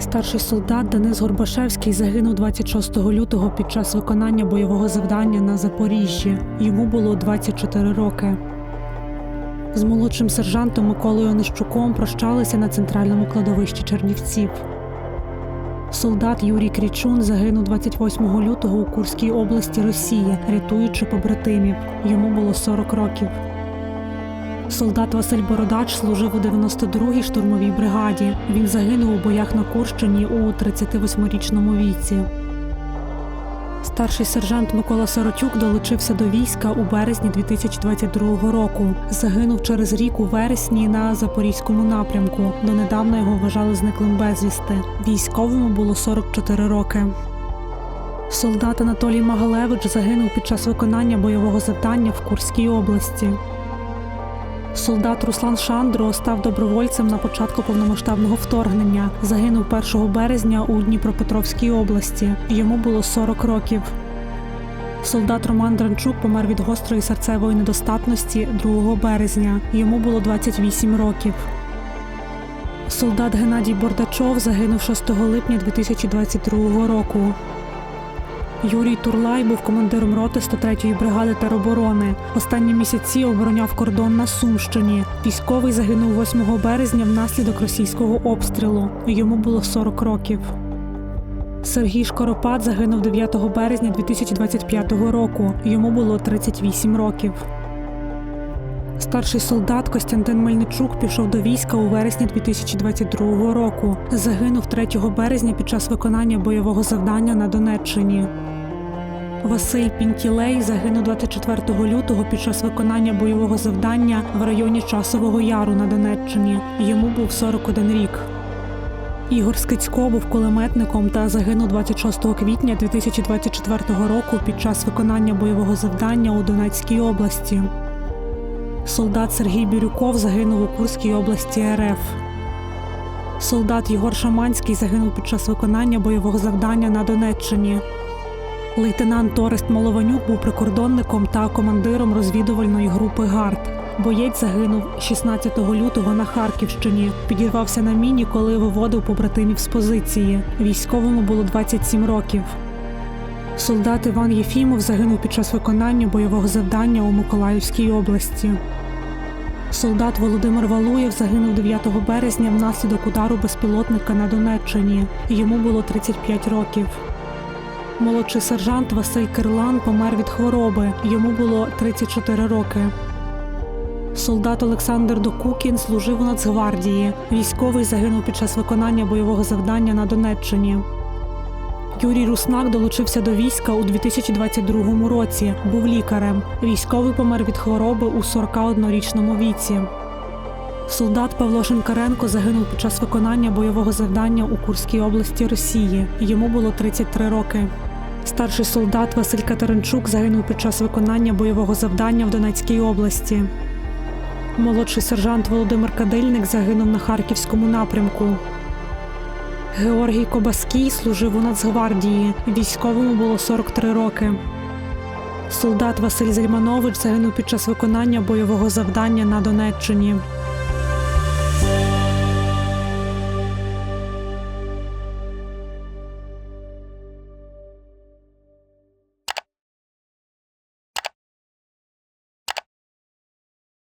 Старший солдат Денис Горбашевський загинув 26 лютого під час виконання бойового завдання на Запоріжжі. Йому було 24 роки. З молодшим сержантом Миколою Онищуком прощалися на центральному кладовищі Чернівців. Солдат Юрій Крічун загинув 28 лютого у Курській області Росії, рятуючи побратимів. Йому було 40 років. Солдат Василь Бородач служив у 92-й штурмовій бригаді. Він загинув у боях на Курщині у 38-річному віці. Старший сержант Микола Соротюк долучився до війська у березні 2022 року. Загинув через рік у вересні на запорізькому напрямку. Донедавна його вважали зниклим безвісти. Військовому було 44 роки. Солдат Анатолій Магалевич загинув під час виконання бойового завдання в Курській області. Солдат Руслан Шандро став добровольцем на початку повномасштабного вторгнення. Загинув 1 березня у Дніпропетровській області. Йому було 40 років. Солдат Роман Дранчук помер від гострої серцевої недостатності 2 березня. Йому було 28 років. Солдат Геннадій Бордачов загинув 6 липня 2022 року. Юрій Турлай був командиром роти 103-ї бригади тероборони. Останні місяці обороняв кордон на Сумщині. Військовий загинув 8 березня внаслідок російського обстрілу. Йому було 40 років. Сергій Шкоропад загинув 9 березня 2025 року. Йому було 38 років. Старший солдат Костянтин Мельничук пішов до війська у вересні 2022 року. Загинув 3 березня під час виконання бойового завдання на Донеччині. Василь Пінтілей загинув 24 лютого під час виконання бойового завдання в районі Часового Яру на Донеччині. Йому був 41 рік. Ігор Скицько був кулеметником та загинув 26 квітня 2024 року під час виконання бойового завдання у Донецькій області. Солдат Сергій Бірюков загинув у Курській області РФ. Солдат Єгор Шаманський загинув під час виконання бойового завдання на Донеччині. Лейтенант Орест Молованюк був прикордонником та командиром розвідувальної групи ГАРД. Боєць загинув 16 лютого на Харківщині. Підірвався на міні, коли виводив побратимів з позиції. Військовому було 27 років. Солдат Іван Єфімов загинув під час виконання бойового завдання у Миколаївській області. Солдат Володимир Валуєв загинув 9 березня внаслідок удару безпілотника на Донеччині. Йому було 35 років. Молодший сержант Василь Кирлан помер від хвороби. Йому було 34 роки. Солдат Олександр Докукін служив у Нацгвардії. Військовий загинув під час виконання бойового завдання на Донеччині. Юрій Руснак долучився до війська у 2022 році. Був лікарем. Військовий помер від хвороби у 41-річному віці. Солдат Павло Шинкаренко загинув під час виконання бойового завдання у Курській області Росії. Йому було 33 роки. Старший солдат Василь Катеринчук загинув під час виконання бойового завдання в Донецькій області. Молодший сержант Володимир Кадильник загинув на Харківському напрямку. Георгій Кобаський служив у Нацгвардії. Військовому було 43 роки. Солдат Василь Зельманович загинув під час виконання бойового завдання на Донеччині.